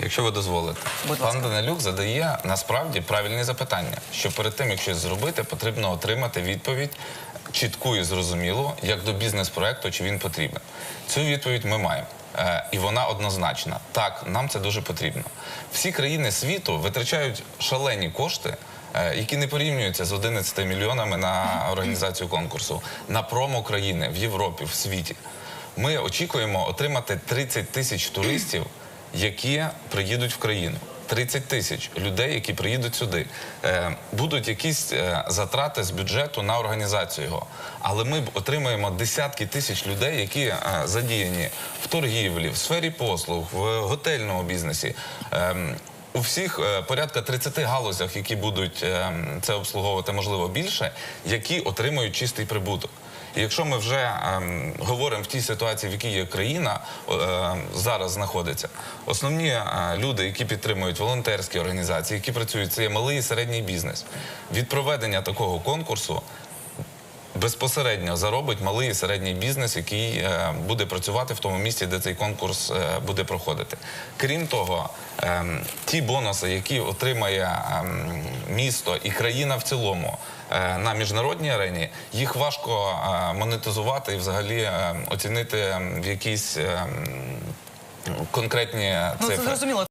Якщо ви дозволите, Будь пан. Данилюк задає насправді правильні запитання. Що перед тим, як щось зробити, потрібно отримати відповідь чітку і зрозумілу, як до бізнес-проекту, чи він потрібен. Цю відповідь ми маємо. Е, І вона однозначна. Так, нам це дуже потрібно. Всі країни світу витрачають шалені кошти, е, які не порівнюються з 11 мільйонами на організацію конкурсу, на промо країни в Європі, в світі. Ми очікуємо отримати 30 тисяч туристів, які приїдуть в країну. 30 тисяч людей, які приїдуть сюди. Е, будуть якісь е, затрати з бюджету на організацію його. Але ми отримаємо десятки тисяч людей, які е, задіяні в торгівлі, в сфері послуг, в готельному бізнесі. Ем, у всіх порядка 30 галузях, які будуть е, це обслуговувати, можливо, більше, які отримують чистий прибуток. Якщо ми вже ем, говоримо в тій ситуації, в якій є країна е, зараз знаходиться, основні е, люди, які підтримують волонтерські організації, які працюють, це є малий і середній бізнес. Від проведення такого конкурсу безпосередньо заробить малий і середній бізнес, який е, буде працювати в тому місці, де цей конкурс е, буде проходити. Крім того, ем, ті бонуси, які отримає ем, місто і країна в цілому е, на міжнародній арені, їх важко монетизувати і взагалі оцінити ем, в якісь конкретні Ну, цифри. зрозуміло.